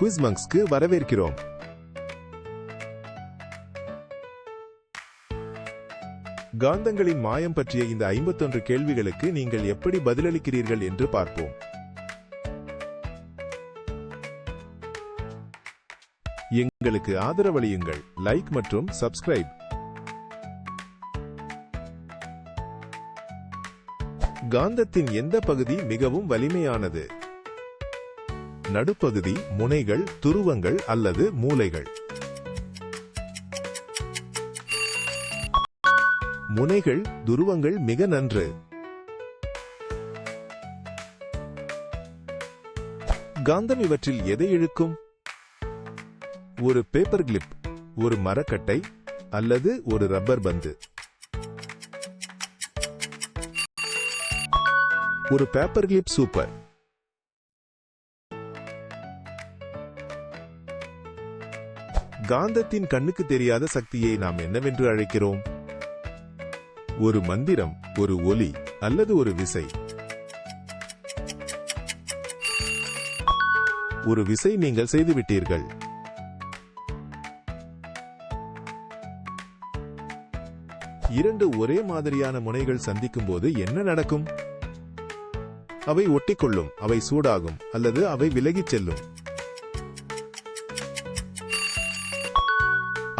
குவிஸ்மங்ஸ்க்கு வரவேற்கிறோம். காந்தங்களின் மாயம் பற்றிய இந்த ஐம்பத்தொன்று கேள்விகளுக்கு நீங்கள் எப்படி பதிலளிக்கிறீர்கள் என்று பார்ப்போம். எங்களுக்கு ஆதரவளியுங்கள். லைக் மற்றும் சப்ஸ்கிரைப் காந்தத்தின் எந்த பகுதி மிகவும் வலிமையானது? நடுப்பகுதி முனைகள் துருவங்கள் அல்லது மூலைகள். முனைகள் துருவங்கள் மிக நன்று. காந்தம் இவற்றில் எதை இழுக்கும்? ஒரு பேப்பர் கிளிப் ஒரு மரக்கட்டை அல்லது ஒரு ரப்பர் பந்து. ஒரு பேப்பர் கிளிப் சூப்பர் காந்தத்தின் கண்ணுக்கு தெரியாத சக்தியை நாம் என்னவென்று அழைக்கிறோம்? ஒரு மந்திரம் ஒரு ஒலி அல்லது ஒரு விசை. ஒரு விசை நீங்கள் செய்துவிட்டீர்கள். இரண்டு ஒரே மாதிரியான முனைகள் சந்திக்கும் போது என்ன நடக்கும்? அவை ஒட்டிக்கொள்ளும் அவை சூடாகும் அல்லது அவை விலகிச் செல்லும்.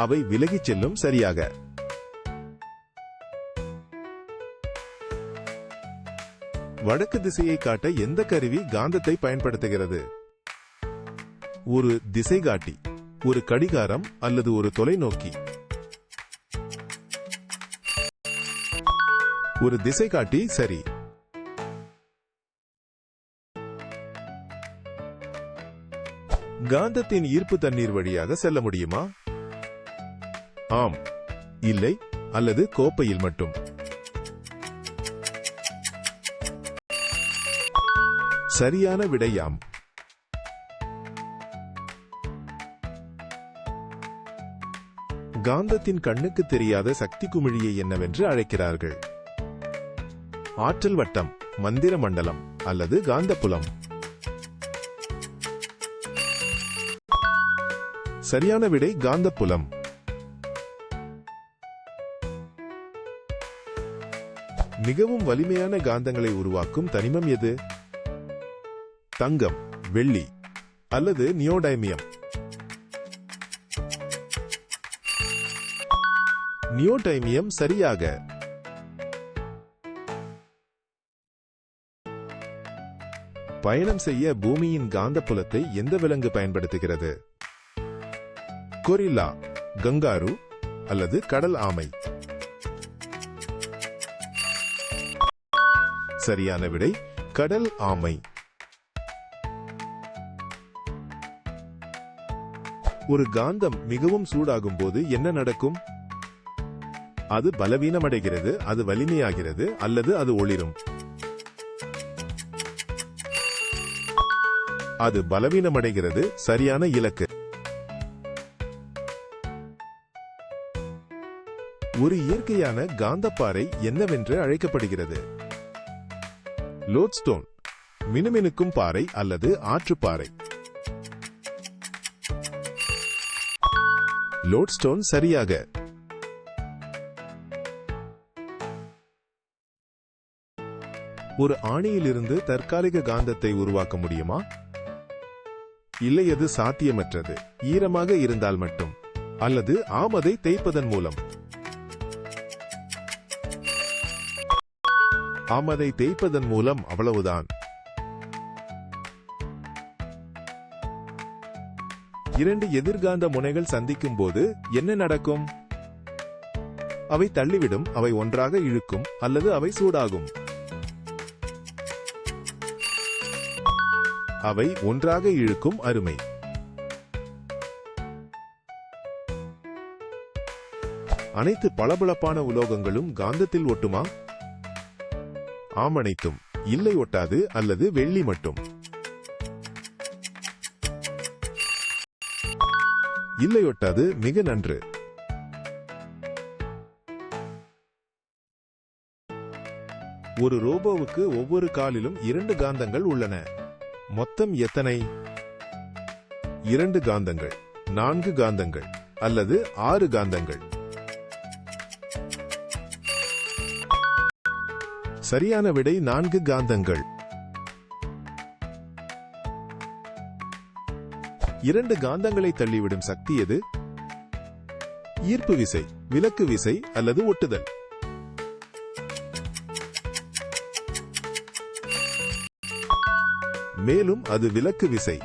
அவை விலகிச் செல்லும் சரியாக. வடக்கு திசையை காட்ட எந்த கருவி காந்தத்தை பயன்படுத்துகிறது? ஒரு திசைகாட்டி ஒரு கடிகாரம் அல்லது ஒரு தொலைநோக்கி. ஒரு திசைகாட்டி சரி. காந்தத்தின் ஈர்ப்பு தண்ணீர் வழியாக செல்ல முடியுமா? ஆம். இல்லை அல்லது கோப்பையில் மட்டும். சரியான விடையாம். காந்தத்தின் கண்ணுக்கு தெரியாத சக்தி குமிழியை என்னவென்று அழைக்கிறார்கள். ஆற்றல் வட்டம் மந்திர மண்டலம் அல்லது காந்தப்புலம். சரியான விடை காந்தப்புலம். மிகவும் வலிமையான காந்தங்களை உருவாக்கும் தனிமம் எது? தங்கம் வெள்ளி அல்லது நியோடைமியம். நியோடைமியம் சரியாக. பயணம் செய்ய பூமியின் காந்தப்புலத்தை எந்த விலங்கு பயன்படுத்துகிறது? கொரில்லா கங்காரு அல்லது கடல் ஆமை. சரியான விடை கடல் ஆமை. ஒரு காந்தம் மிகவும் சூடாகும் போது என்ன நடக்கும்? அது பலவீனமடைகிறது அது வலிமையாகிறது அல்லது அது ஒளிரும். அது பலவீனமடைகிறது சரியான இலக்கு. ஒரு இயற்கையான காந்தப்பாறை என்னவென்று அழைக்கப்படுகிறது? லோட்ஸ்டோன் மினுமினுக்கும் பாறை அல்லது ஆற்றுப்பாறை. லோட்ஸ்டோன் சரியாக. ஒரு ஆணியிலிருந்து தற்காலிக காந்தத்தை உருவாக்க முடியுமா? இல்லை அது சாத்தியமற்றது. ஈரமாக இருந்தால் மட்டும். அல்லது ஆமதை தேய்ப்பதன் மூலம். ஆமதை தேய்ப்பதன் மூலம் அவ்வளவுதான். இரண்டு எதிர்காந்த முனைகள் சந்திக்கும் போது என்ன நடக்கும்? அவை தள்ளிவிடும் அவை ஒன்றாக இழுக்கும் அல்லது அவை சூடாகும். அவை ஒன்றாக இழுக்கும் அருமை. அனைத்து பளபளப்பான உலோகங்களும் காந்தத்தில் ஒட்டுமா? ஆமனைத்தும் இல்லை ஒட்டாது அல்லது வெள்ளி மட்டும். இல்லை ஒட்டாது மிக நன்று. ஒரு ரோபோவுக்கு ஒவ்வொரு காலிலும் இரண்டு காந்தங்கள் உள்ளன. மொத்தம் எத்தனை? இரண்டு காந்தங்கள் நான்கு காந்தங்கள் அல்லது ஆறு காந்தங்கள். சரியான விடை நான்கு காந்தங்கள். இரண்டு காந்தங்களை தள்ளிவிடும் சக்தி எது? ஈர்ப்பு விசை விலக்கு விசை அல்லது ஒட்டுதல். மேலும் அது விலக்கு விசை.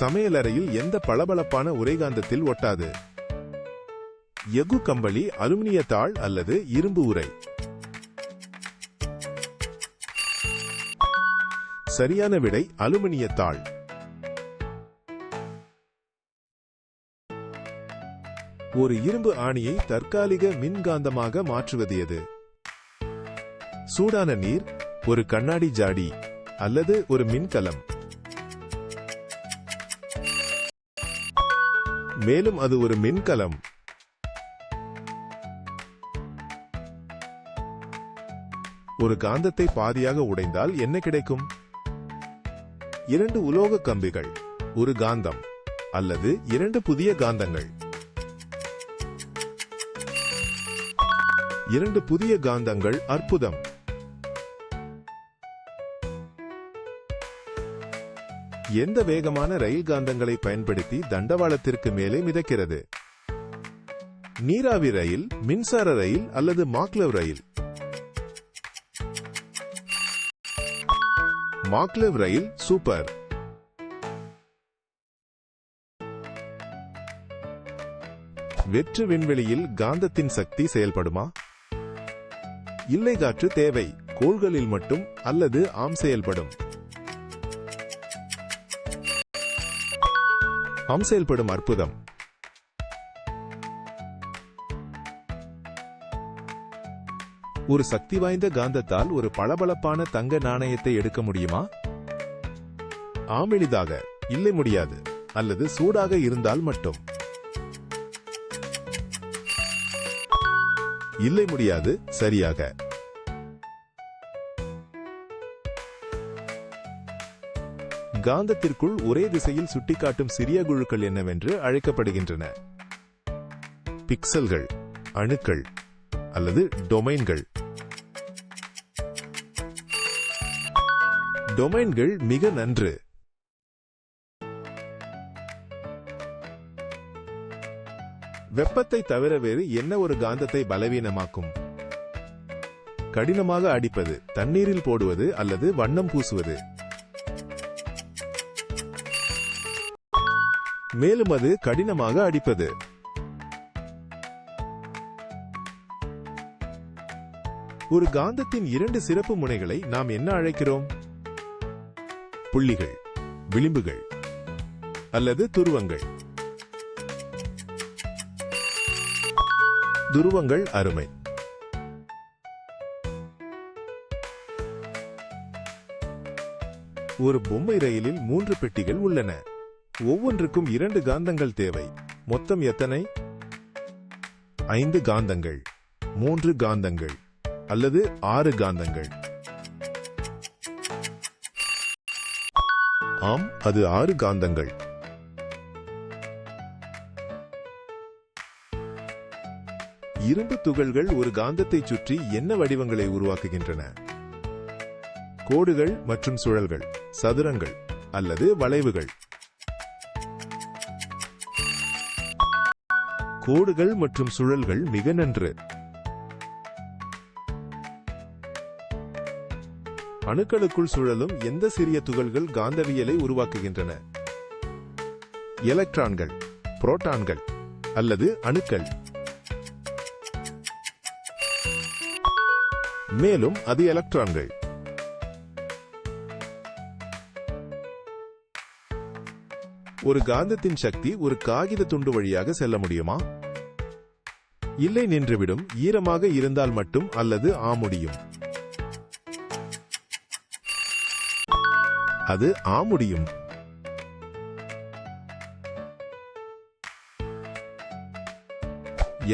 சமையலறையில் எந்த பளபளப்பான உரைகாந்தத்தில் ஒட்டாது. எஃகு கம்பளி அலுமினிய தாள் அல்லது இரும்பு உரை சரியான விடை அலுமினிய தாள். ஒரு இரும்பு ஆணியை தற்காலிக மின்காந்தமாக மாற்றுவது எது? சூடான நீர் ஒரு கண்ணாடி ஜாடி அல்லது ஒரு மின்கலம். மேலும் அது ஒரு மின்கலம். ஒரு காந்தத்தை பாதியாக உடைந்தால் என்ன கிடைக்கும்? இரண்டு உலோக கம்பிகள் ஒரு காந்தம் அல்லது இரண்டு புதிய காந்தங்கள். இரண்டு புதிய காந்தங்கள் அற்புதம். எந்த வேகமான ரயில் காந்தங்களை பயன்படுத்தி தண்டவாளத்திற்கு மேலே மிதக்கிறது? நீராவி ரயில் மின்சார ரயில் அல்லது மாக்லவ் ரயில்? மாக்லெவ் ரயில் சூப்பர். வெற்று விண்வெளியில் காந்தத்தின் சக்தி செயல்படுமா? இல்லை காற்று தேவை கோள்களில் மட்டும் அல்லது ஆம் செயல்படும். ஆம் செயல்படும் அற்புதம். ஒரு சக்தி வாய்ந்த காந்தத்தால் ஒரு பளபளப்பான தங்க நாணயத்தை எடுக்க முடியுமா? ஆம் எளிதாக இல்லை முடியாது அல்லது சூடாக இருந்தால் மட்டும். இல்லை முடியாது சரியாக. காந்தத்திற்குள் ஒரே திசையில் சுட்டிக்காட்டும் சிறிய குழுக்கள் என்னவென்று அழைக்கப்படுகின்றன. பிக்சல்கள் அணுக்கள் அல்லது டொமைன்கள். டொமைன்கள் மிக நன்று. வெப்பத்தை தவிர வேறு என்ன ஒரு காந்தத்தை பலவீனமாக்கும்? கடினமாக அடிப்பது தண்ணீரில் போடுவது அல்லது வண்ணம் பூசுவது? மேலும் அது கடினமாக அடிப்பது. ஒரு காந்தத்தின் இரண்டு சிறப்பு முனைகளை நாம் என்ன அழைக்கிறோம்? புள்ளிகள் விளிம்புகள் அல்லது துருவங்கள். துருவங்கள் அருமை. ஒரு பொம்மை ரயிலில் மூன்று பெட்டிகள் உள்ளன. ஒவ்வொன்றுக்கும் இரண்டு காந்தங்கள் தேவை. மொத்தம் எத்தனை? ஐந்து காந்தங்கள் மூன்று காந்தங்கள் அல்லது ஆறு காந்தங்கள். ஆம் அது ஆறு காந்தங்கள். இரும்பு துகள்கள் ஒரு காந்தத்தை சுற்றி என்ன வடிவங்களை உருவாக்குகின்றன? கோடுகள் மற்றும் சுழல்கள் சதுரங்கள் அல்லது வளைவுகள். கோடுகள் மற்றும் சுழல்கள் மிக நன்று. அணுக்களுக்குள் சுழலும் எந்த சிறிய துகள்கள் காந்தவியலை உருவாக்குகின்றன? எலக்ட்ரான்கள் புரோட்டான்கள் அல்லது அணுக்கள். மேலும் அது எலக்ட்ரான்கள். ஒரு காந்தத்தின் சக்தி ஒரு காகித துண்டு வழியாக செல்ல முடியுமா? இல்லை நின்றுவிடும் ஈரமாக இருந்தால் மட்டும் அல்லது ஆ முடியும். அது ஆ முடியும்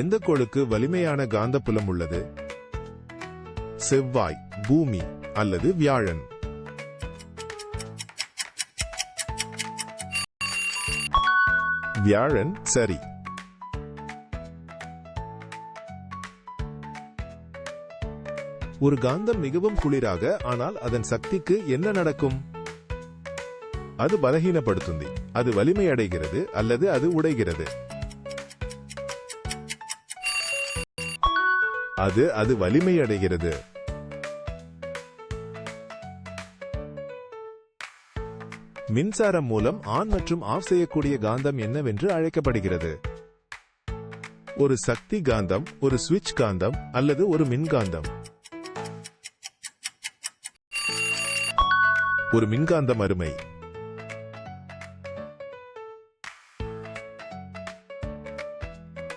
எந்த கோளுக்கு வலிமையான காந்தப்புலம் உள்ளது? செவ்வாய் பூமி அல்லது வியாழன்? வியாழன் சரி. ஒரு காந்தம் மிகவும் குளிராக ஆனால் அதன் சக்திக்கு என்ன நடக்கும்? அது பலகீனப்படுத்துந்தி. அது வலிமை அடைகிறது அல்லது அது உடைகிறது. அது அது வலிமை அடைகிறது மின்சாரம் மூலம் ஆன் மற்றும் ஆஃப் செய்யக்கூடிய காந்தம் என்னவென்று அழைக்கப்படுகிறது. ஒரு சக்தி காந்தம் ஒரு சுவிட்ச் காந்தம் அல்லது ஒரு மின்காந்தம் ஒரு மின்காந்தம் அருமை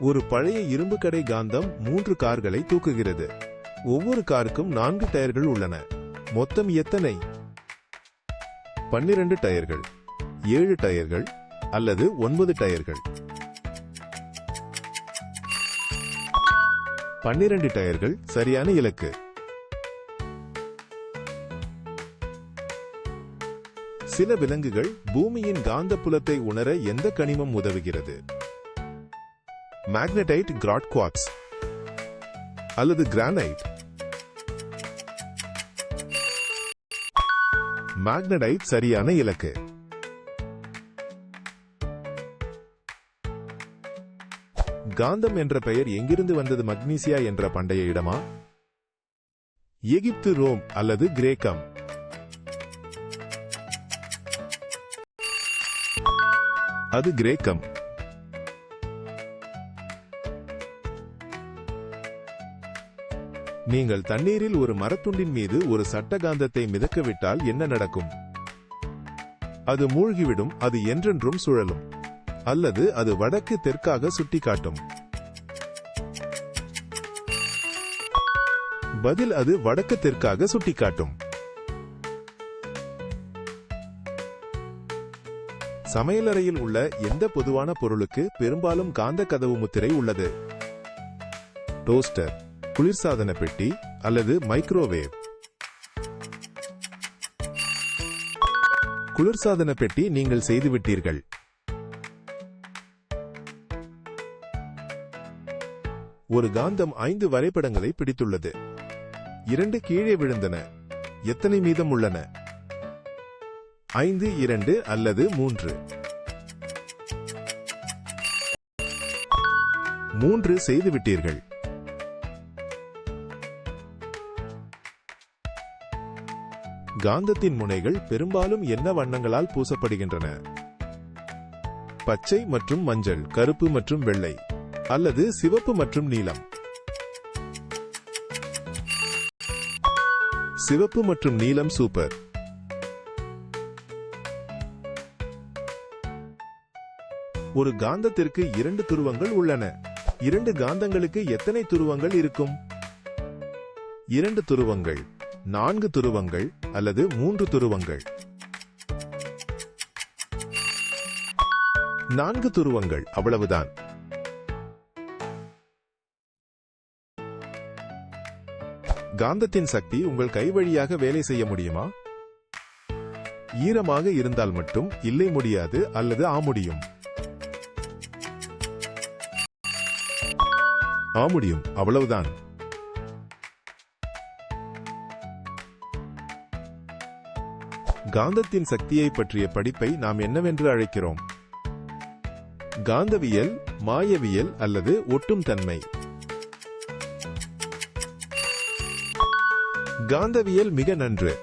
ஒரு பழைய இரும்பு கடை காந்தம் மூன்று கார்களை தூக்குகிறது. ஒவ்வொரு காருக்கும் நான்கு டயர்கள் உள்ளன. மொத்தம் எத்தனை? பன்னிரண்டு டயர்கள் ஏழு டயர்கள் அல்லது ஒன்பது டயர்கள். பன்னிரண்டு டயர்கள் சரியான இலக்கு. சில விலங்குகள் பூமியின் காந்த புலத்தை உணர எந்த கனிமம் உதவுகிறது? மேக்னடைட் கிராட் குவாட்ஸ் அல்லது கிரானைட் மேக்னடைட் சரியான இலக்கு. காந்தம் என்ற பெயர் எங்கிருந்து வந்தது? மக்னீசியா என்ற பண்டைய இடமா? எகிப்து ரோம் அல்லது கிரேக்கம்? அது கிரேக்கம். நீங்கள் தண்ணீரில் ஒரு மரத்துண்டின் மீது ஒரு சட்டகாந்தத்தை மிதக்கவிட்டால் என்ன நடக்கும்? அது மூழ்கிவிடும் அது என்றென்றும் சுழலும். அல்லது அது வடக்கு தெற்காக சுட்டிக்காட்டும். பதில் அது வடக்கு தெற்காக சுட்டிக்காட்டும். சமையலறையில் உள்ள எந்த பொதுவான பொருளுக்கு பெரும்பாலும் காந்த கதவு முத்திரை உள்ளது? டோஸ்டர். குளிர்சாதன பெட்டி அல்லது மைக்ரோவேவ். குளிர்சாதன பெட்டி நீங்கள் செய்துவிட்டீர்கள். ஒரு காந்தம் ஐந்து வரைபடங்களை பிடித்துள்ளது. இரண்டு கீழே விழுந்தன. எத்தனை மீதம் உள்ளன? ஐந்து இரண்டு அல்லது மூன்று? மூன்று செய்துவிட்டீர்கள். காந்தத்தின் முனைகள் பெரும்பாலும் என்ன வண்ணங்களால் பூசப்படுகின்றன? பச்சை மற்றும் மஞ்சள் கருப்பு மற்றும் வெள்ளை அல்லது சிவப்பு மற்றும் நீலம். சிவப்பு மற்றும் நீலம் சூப்பர். ஒரு காந்தத்திற்கு இரண்டு துருவங்கள் உள்ளன. இரண்டு காந்தங்களுக்கு எத்தனை துருவங்கள் இருக்கும்? இரண்டு துருவங்கள் நான்கு துருவங்கள் அல்லது மூன்று துருவங்கள். நான்கு துருவங்கள் அவ்வளவுதான். காந்தத்தின் சக்தி உங்கள் கை வழியாக வேலை செய்ய முடியுமா? ஈரமாக இருந்தால் மட்டும் இல்லை முடியாது அல்லது ஆ முடியும்? ஆ முடியும் அவ்வளவுதான். காந்தத்தின் சக்தியை பற்றிய படிப்பை நாம் என்னவென்று அழைக்கிறோம்? காந்தவியல் மாயவியல் அல்லது ஒட்டும் தன்மை. காந்தவியல் மிக நன்று.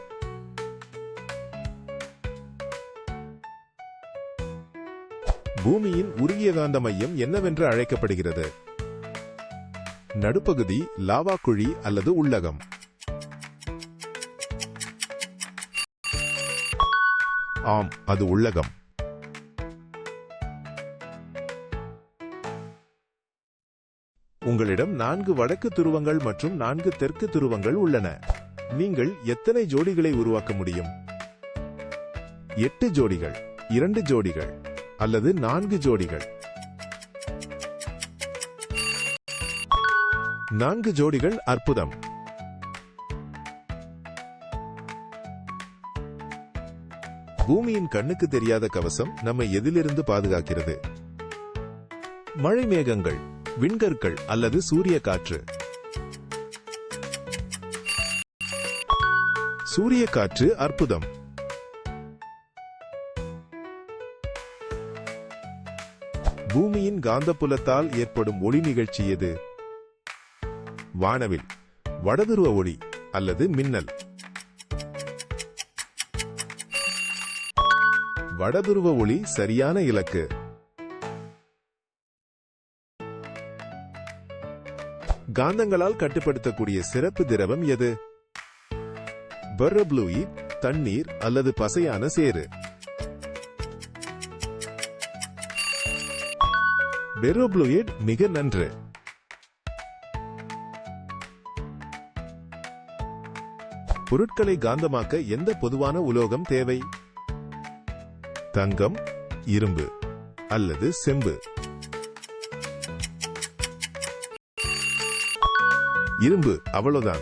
பூமியின் உருகிய காந்த மையம் என்னவென்று அழைக்கப்படுகிறது? நடுப்பகுதி லாவா குழி அல்லது உள்ளகம். ஆம் அது உள்ளகம். உங்களிடம் நான்கு வடக்கு துருவங்கள் மற்றும் நான்கு தெற்கு துருவங்கள் உள்ளன. நீங்கள் எத்தனை ஜோடிகளை உருவாக்க முடியும்? எட்டு ஜோடிகள் இரண்டு ஜோடிகள் அல்லது நான்கு ஜோடிகள்? நான்கு ஜோடிகள் அற்புதம். பூமியின் கண்ணுக்கு தெரியாத கவசம் நம்மை எதிலிருந்து பாதுகாக்கிறது. மழை மேகங்கள் விண்கற்கள் அல்லது சூரிய காற்று. சூரிய காற்று அற்புதம். பூமியின் காந்தப்புலத்தால் ஏற்படும் ஒளி நிகழ்ச்சி எது? வானவில் வடதுருவ ஒளி அல்லது மின்னல். வடதுருவ ஒளி சரியான இலக்கு. காந்தங்களால் கட்டுப்படுத்தக்கூடிய சிறப்பு திரவம் எது? பெர்ரப்ளூயிட் தண்ணீர் அல்லது பசையான சேறு. பெரோப்ளூயிட் மிக நன்று. பொருட்களை காந்தமாக்க எந்த பொதுவான உலோகம் தேவை? தங்கம் இரும்பு அல்லது செம்பு. இரும்பு அவ்வளவுதான்.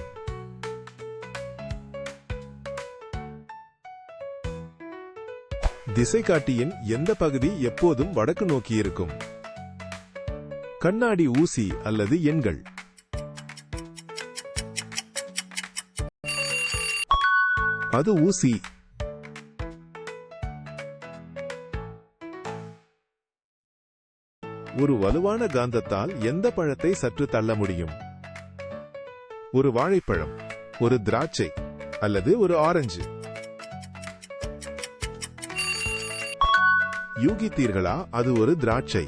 திசைகாட்டியின் எந்த பகுதி எப்போதும் வடக்கு நோக்கி இருக்கும்? கண்ணாடி ஊசி அல்லது எண்கள். அது ஊசி. ஒரு வலுவான காந்தத்தால் எந்த பழத்தை சற்று தள்ள முடியும்? ஒரு வாழைப்பழம் ஒரு திராட்சை அல்லது ஒரு ஆரஞ்சு. யூகித்தீர்களா அது ஒரு திராட்சை?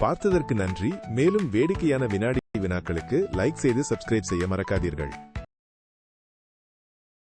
பார்த்ததற்கு நன்றி. மேலும் வேடிக்கையான வினாடி வினாக்களுக்கு லைக் செய்து சப்ஸ்கிரைப் செய்ய மறக்காதீர்கள்.